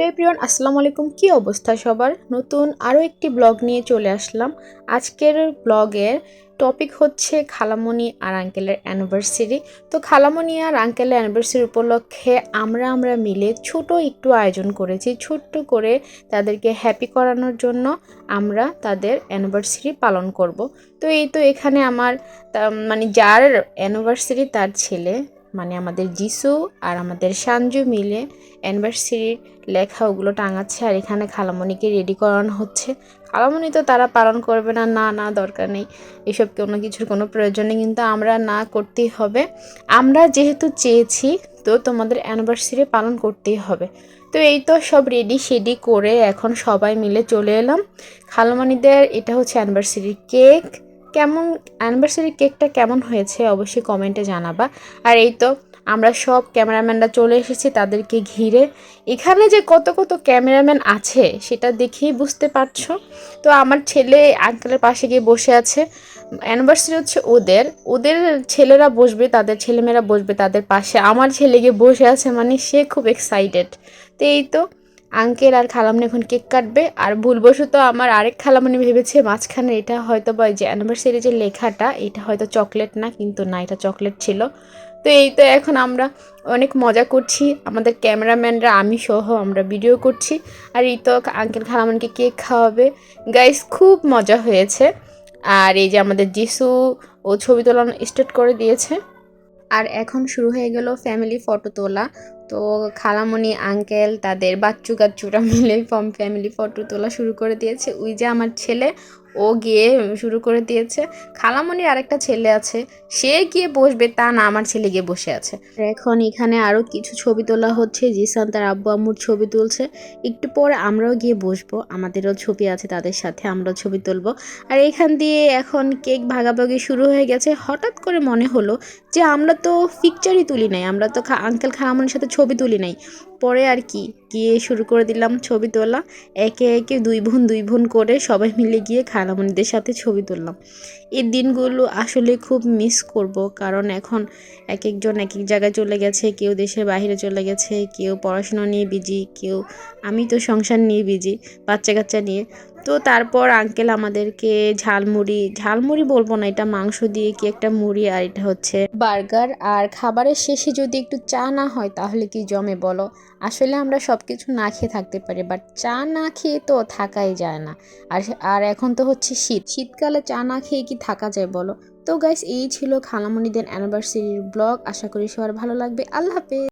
Hello everyone, আসসালামু আলাইকুম। কি অবস্থা সবার? নতুন আরও একটি ব্লগ নিয়ে চলে আসলাম। আজকের ব্লগের টপিক হচ্ছে খালামণি আর আঙ্কেলের অ্যানিভার্সারি তো খালামণি আর আঙ্কেলের অ্যানিভার্সারি উপলক্ষে আমরা আমরা মিলে ছোট একটু আয়োজন করেছি। ছোট্ট করে তাদেরকে হ্যাপি করানোর জন্য আমরা তাদের অ্যানিভার্সারি পালন করব। তো এই তো এখানে আমার মানে যার অ্যানিভার্সারি তার ছেলে মানে আমাদের জিসু আর আমাদের সানজু মিলে অ্যানিভার্সারির লেখা ওগুলো টাঙাচ্ছে আর এখানে খালামণিকে রেডি করানো হচ্ছে। খালামণি তো তারা পালন করবে না না না, দরকার নেই। এসব কোনো কিছুর কোনো প্রয়োজন নেই, কিন্তু আমরা না করতেই হবে। আমরা যেহেতু চেয়েছি, তো তোমাদের অ্যানিভার্সারি পালন করতেই হবে। তো এই তো সব রেডি শেডি করে এখন সবাই মিলে চলে এলাম। খালামণিদের এটা হচ্ছে অ্যানিভার্সারির কেক। কেমন অ্যানিভার্সারি কেকটা কেমন হয়েছে অবশ্যই কমেন্টে জানাবা। আর এই তো, আমরা সব ক্যামেরাম্যানরা চলে এসেছি তাদেরকে ঘিরে। এখানে যে কত কত ক্যামেরাম্যান আছে, সেটা দেখেই বুঝতে পারছ। তো আমার ছেলে আঙ্কেলের পাশে গিয়ে বসে আছে। অ্যানিভার্সারি হচ্ছে ওদের। ওদের ছেলেরা বসবে, তাদের ছেলেমেয়েরা বসবে তাদের পাশে। আমার ছেলে গিয়ে বসে আছে মানে সে খুব এক্সাইটেড তো এই তো আঙ্কেল আর খালামনি এখন কেক কাটবে। আর ভুলবশত আমার আরেক খালামনি ভেবেছে মাঝখানে এটা হয়তো বা যে অ্যানিভার্সারি যে লেখাটা, এটা হয়তো চকলেট না, কিন্তু না, এটা চকলেট ছিল। তো এই তো এখন আমরা অনেক মজা করছি। আমাদের ক্যামেরাম্যানরা, আমি সহ আমরা ভিডিও করছি। আর এই তো আঙ্কেল খালামনকে কেক খাওয়াবে। গাইস খুব মজা হয়েছে। আর এই যে আমাদের যিশু ও ছবি তোলা স্টার্ট করে দিয়েছে। আর এখন শুরু হয়ে গেল ফ্যামিলি ফটো তোলা। তো খালামণি, আঙ্কেল, তাদের বাচ্চু কাচ্চুরা মিলে ফর্ম ফ্যামিলি ফটো তোলা শুরু করে দিয়েছে। ওই যে আমার ছেলে, ও গিয়ে শুরু করে দিয়েছে। খালামণির আরেকটা ছেলে আছে, সে গিয়ে বসবে, তা না, আমার ছেলে গিয়ে বসে আছে। এখন এখানে আরও কিছু ছবি তোলা হচ্ছে, জিসান তার আব্বু আম্মুর ছবি তুলছে। একটু পরে আমরাও গিয়ে বসবো, আমাদেরও ছবি আছে, তাদের সাথে আমরাও ছবি তুলবো। আর এখান দিয়ে এখন কেক ভাগাভাগি শুরু হয়ে গেছে। হঠাৎ করে মনে হলো যে আমরা তো পিকচারই তুলি নাই, আমরা তো আঙ্কেল খালামনির সাথে ছবি তুলি নাই। পরে আর কি, গিয়ে শুরু করে দিলাম ছবি তোলা। একে একে দুই বোন দুই বোন করে সবাই মিলে গিয়ে খালামণিদের সাথে ছবি তুললাম। এই দিনগুলো আসলে খুব মিস করব, কারণ এখন এক একজন এক এক জায়গায় চলে গেছে, কেউ দেশের বাইরে চলে গেছে, কেউ পড়াশোনা নিয়ে বিজি কেউ, আমি তো সংসার নিয়ে বিজি বাচ্চা কাচ্চা নিয়ে। তো তারপর আঙ্কেল আমাদেরকে ঝালমুড়ি ঝালমুড়ি বলব না, এটা মাংস দিয়ে কি একটা মুড়ি আর এটা হচ্ছে বার্গার আর খাবারের শেষে যদি একটু চা না হয়, তাহলে কি জমে বলো? আসলে আমরা সব কিছু না খেয়ে থাকতে পারি বাট চা না খেয়ে তো থাকাই যায় না। আর আর এখন তো হচ্ছে শীত। শীতকালে চা না খেয়ে কি থাকা যায় বলো? তো গাইস এই ছিল খালামণিদের অ্যানিভার্সারির ব্লগ আশা করি সবার ভালো লাগবে। আল্লাহ হাফেজ!